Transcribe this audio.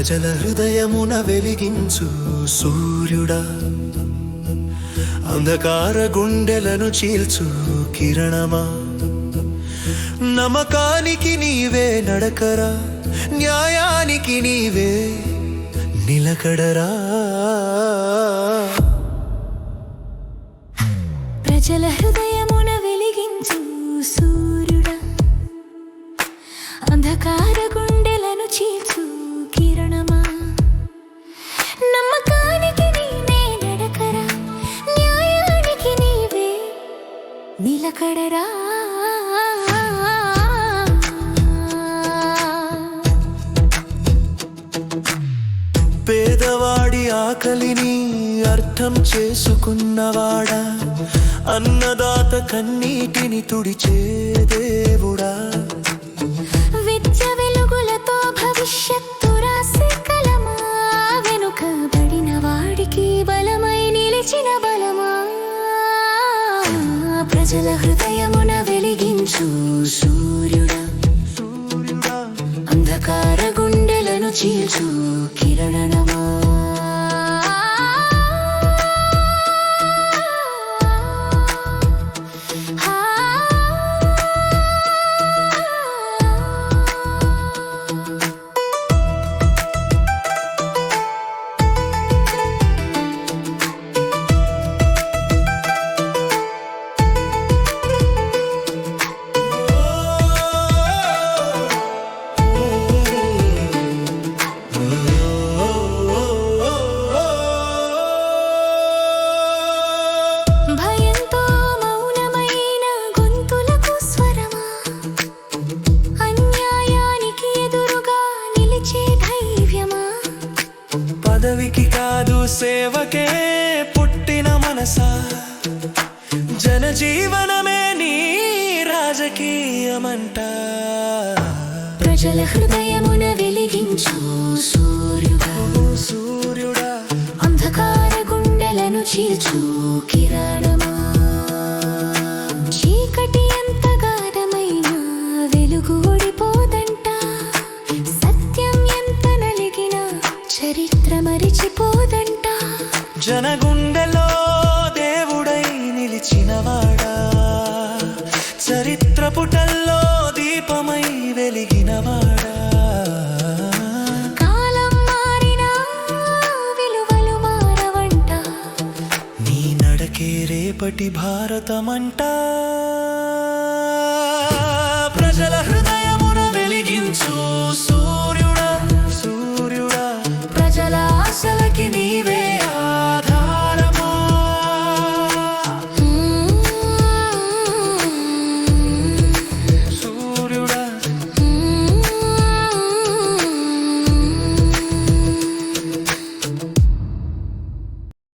ప్రజల హృదయమున వెలిగించు సూర్యుడా. అంధకార గుండెలను చీల్చు కిరణమా. నమ్మకానికి నీవే నడకరా న్యాయానికి నీవే నిలకడరా. ప్రజల హృదయమున వెలిగించు సూర్యుడా నిలకడరా. పేదవాడి ఆకలిని అర్థం చేసుకున్నవాడా? అన్నదాత కన్నీటిని తుడిచే దేవుడా? ప్రజల హృదయమున వెలిగించు సూర్యుడా. అంధకార గుండెలను చీల్చు కిరణమా పదవికి కాదు సేవకే పుట్టిన మనసా. జనజీవనమే నీ రాజకీయమంట. ప్రజల హృదయమున వెలిగించు సూర్యుడా. సూర్యుడా. అంధకార గుండెలను చీల్చు కిరణమా. చీకటి ఎంత గాఢమైనా వెలుగు ఓడిపోదంట. సత్యం ఎంత నలిగినా చరిత్ర మరిచిపోదంట. జనగుండలో దేవుడై నిలిచినవాడా? చరిత్ర పుటల్లో దీపమై వెలిగినవాడా? కాలం మారినా విలువలు మారవంట. నీ నడకే రేపటి భారతమంట. ప్రజల హృదయమున వెలిగించు